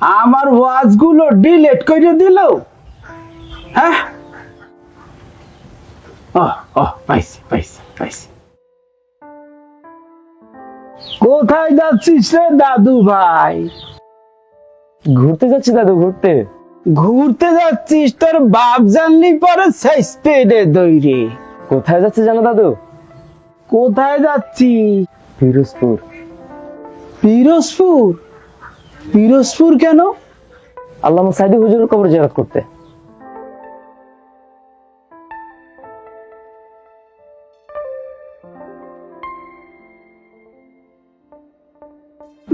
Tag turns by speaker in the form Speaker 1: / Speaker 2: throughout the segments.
Speaker 1: আমার ওয়াজগুলো ডিলেট করে দিল। হ্যাঁ? ও ও পাইছি পাইছি পাইছি। কোথায় যাচ্ছিস রে দাদু ভাই?
Speaker 2: ঘুরতে যাচ্ছি দাদু ঘুরতে।
Speaker 1: ঘুরতে যাচ্ছিস তোর বাপ জানলি পরে শেষতে রে দইরে
Speaker 2: কোথায় যাচ্ছি জানো দাদু?
Speaker 1: কোথায় যাচ্ছিস?
Speaker 2: পিরোজপুর
Speaker 1: পিরোজপুর পিরোজপুর কেন?
Speaker 2: আল্লামা সাইদি হুজুরের কবর জিয়ারত করতে।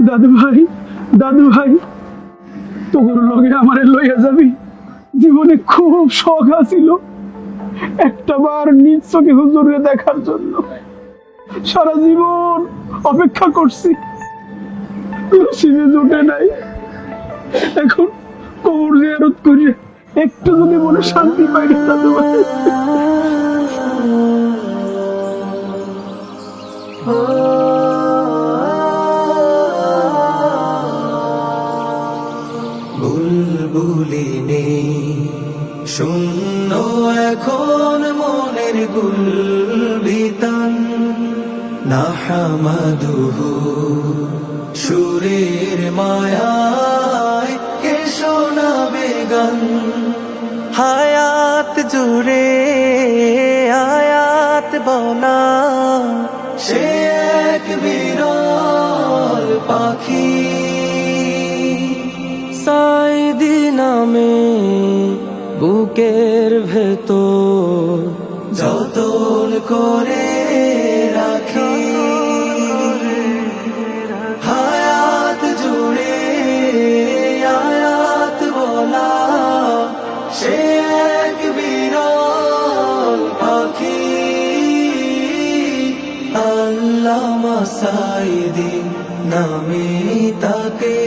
Speaker 1: দাদু ভাই দাদু ভাই তোর লগে আমারে লইয়া যাবি? জীবনে খুব শখ আছিল একটা বার নিজ চোখে হুজুরে দেখার জন্য। সারা জীবন অপেক্ষা করছি। নসিবে জোটে নাই। এখন কবর জিয়ারত করি। একটু যদি মনে শান্তি পাই রে দাদু ভাই
Speaker 3: বুলবুলিনে শূন্য এখন মনের গুলবিতান না হামাদুহু সুরের মায়ায় কে শোনাবে গান হায়াত জুড়ে আয়াত বলা সে এক বিরল পাখি। সাইদি নামে বুকের ভেতর যতন করে আল্লামা সাইদি নামে তাকে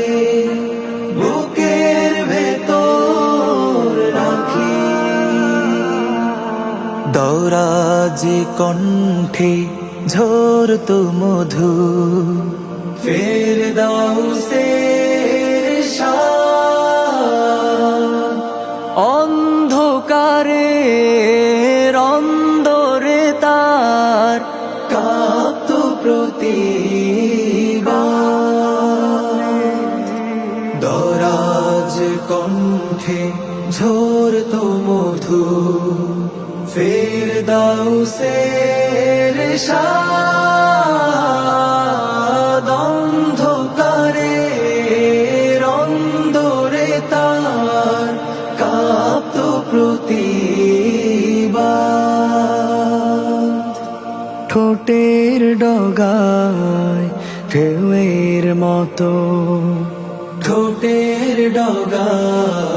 Speaker 3: বুকের ভেতর রাখি। দৌরাজি কণ্ঠে ঝোর তো মধু ফের দাও সে অন্ধকারে ঝোর তো মধু। ফের দাও সে অন্ধকারে, রন্দরে তার কাপ্ত প্রতিবার ঠোঁটের ডগায় ঢেউয়ের মতো। ঠোঁটের ডগায়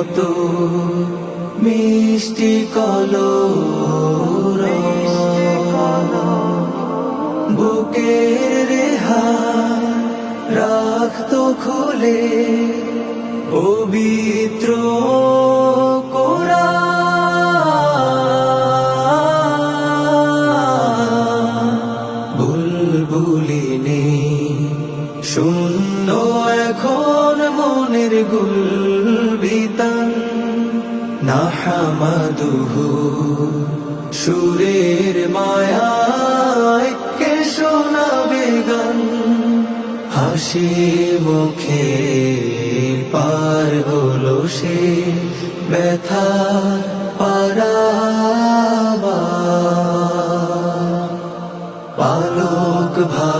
Speaker 3: মতো মিষ্টি কলো বুকের রেহা রাখতো খুলে পবিত্র কোরআন। বুলবুলিনে শূন্য এখন মনের না হামাদুহু সুরের মায়ায় কে শোনাবে গান হাসি মুখে পার হলো সে ব্যথা পারাবা পালক ভাঙা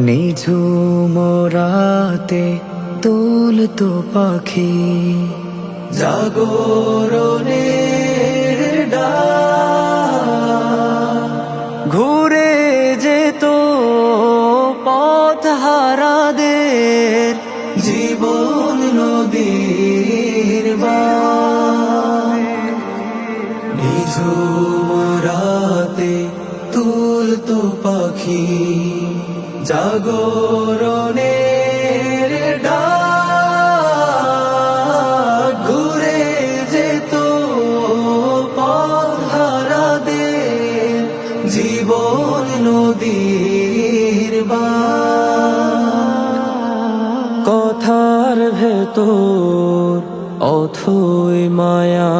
Speaker 3: নিঝুম রাতে তুলতো পাখি। জাগরণের ডাক। ঘুরে যেত পথ হারাদের জীবন নদীর নিঝুম রাতে তুলতো পাখি। জাগরণের ডাক ঘুরে যেত দে জীবন নদীর কথার ভেতর অথই মায়া।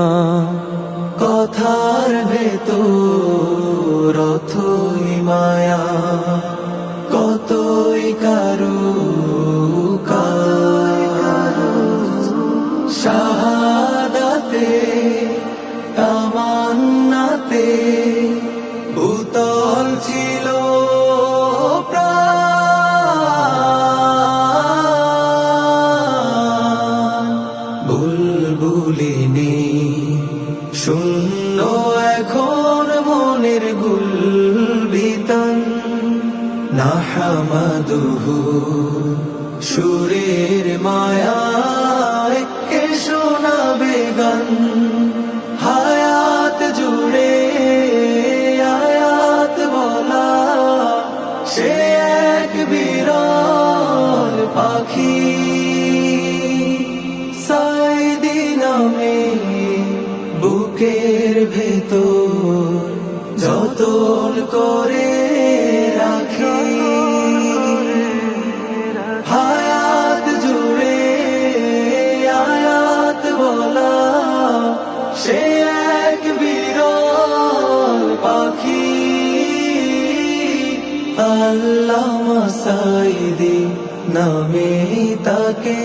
Speaker 3: কথার ভেতর অথই মায়া। নাহামাদুহু সুরের মায়ায় কে শোনাবে গান হায়াত জুড়ে আয়াত বলা, সে এক বিরল পাখি। সাইদি নামে বুকের ভেতর যতন করে আল্লাহ মাসাইদি নামে তাকে